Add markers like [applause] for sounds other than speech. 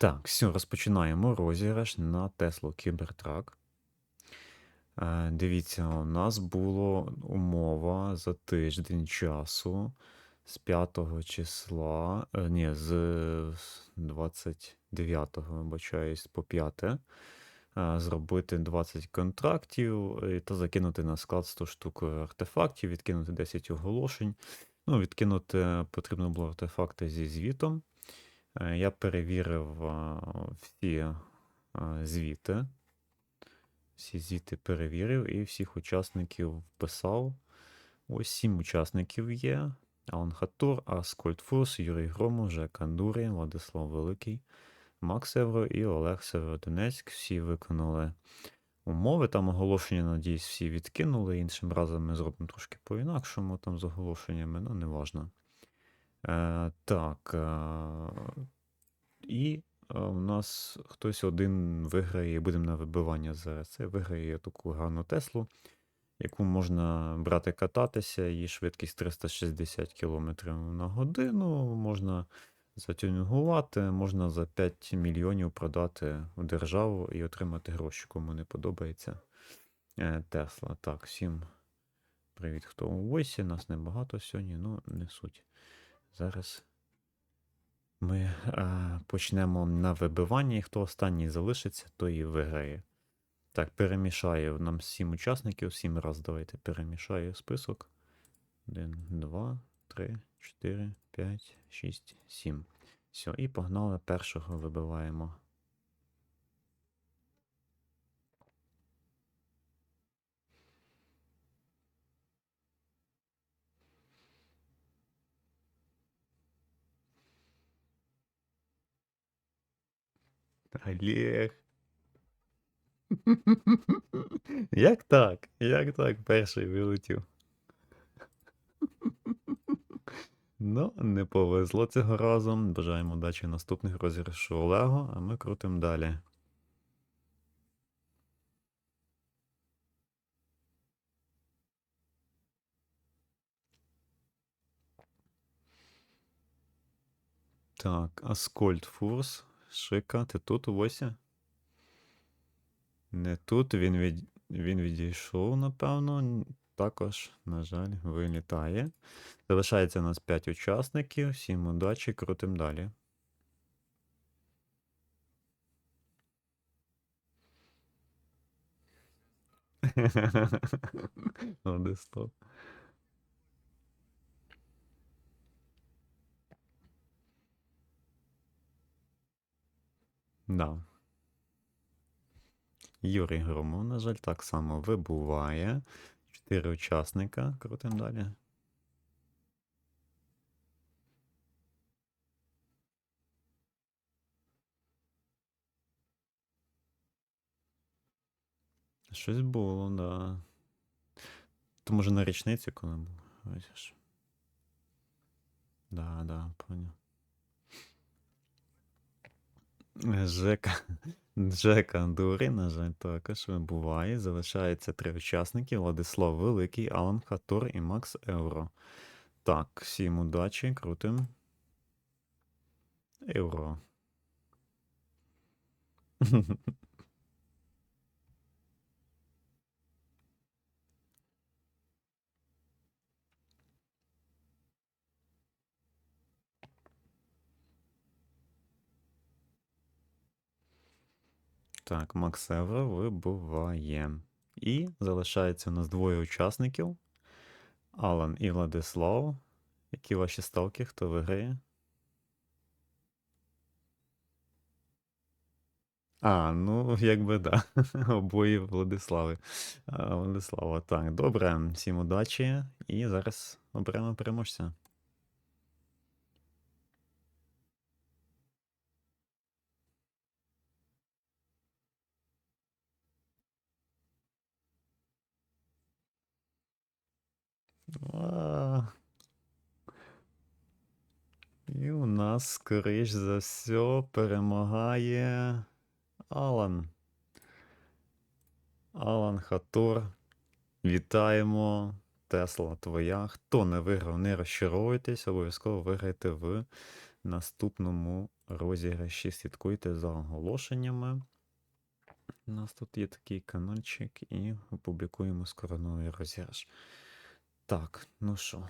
Так, все, розпочинаємо розіграш на Теслу Cybertruck. Е, Дивіться, у нас була умова за тиждень часу з 5 числа, е, ні, з 29-го, вибачаюсь, по 5, е, зробити 20 контрактів е, та закинути на склад 100 штук артефактів, відкинути 10 оголошень. Ну, відкинути потрібно було артефакти зі звітом. Е, Я перевірив всі звіти. Всі звіти перевірив і всіх учасників вписав. Ось сім учасників є. Алан Хатур, Аскольд Фурс, Юрій Громов, Жек Андурі, Владислав Великий, Макс Евро і Олег Северодонецьк. Всі виконали умови. Там оголошення, надіюсь, всі відкинули. Іншим разом ми зробимо трошки по-інакшому там з оголошеннями, ну неважно. Е, так. Е, і е, у нас хтось один виграє, будемо на вибивання зараз. Це виграє таку гарну Теслу, яку можна брати кататися, її швидкість 360 км на годину. Можна затюнінгувати, можна за 5 мільйонів продати в державу і отримати гроші, кому не подобається Тесла. Так, всім привіт, хто у войсі. Нас небагато сьогодні, ну не суть. Зараз ми а, почнемо на вибиванні, хто останній залишиться, той і виграє. Так, перемішаю нам сім учасників, сім раз давайте перемішаю список. 1, 2, 3, 4, 5, 6, 7. Все, і погнали першого вибиваємо. Олег. [laughs] Як так? Як так перший вилетів? Ну, не повезло цього разу. Бажаємо удачі наступних розіграшу Олегу, а ми крутимо далі. Так, Аскольд Фурс. Шика, ти тут у Восі? Не тут, він, від... він відійшов, напевно. Також, на жаль, вилітає. Залишається у нас 5 учасників. Всім удачі, крутим далі. [laughs] Владислав. Да. Юрій Громов, на жаль, так само вибуває. Чотири учасника. Крутим далі. Щось було, да. То може на річниці, коли було. Ось. Да, да, поняв. Жека, [laughs] Джека Дури, на жаль, також вибуває. Залишається три учасники: Владислав Великий, Алан Хатур і Макс Евро. Так, всім удачі, крутим. Евро. [laughs] Так, Макс вибуває. І залишається у нас двоє учасників. Алан і Владислав. Які ваші ставки? Хто виграє? А, ну, якби да. [laughs] Обоє Владислави. Владислава. Так, добре. Всім удачі. І зараз оберемо переможця. І у нас, скоріш за все, перемагає Алан. Алан Хатур. Вітаємо. Тесла твоя. Хто не виграв, не розчаровуйтесь, обов'язково виграйте в наступному розіграші слідкуйте за оголошеннями. У нас тут є такий каналчик, і опублікуємо скоро новий розіграш. Так, ну що,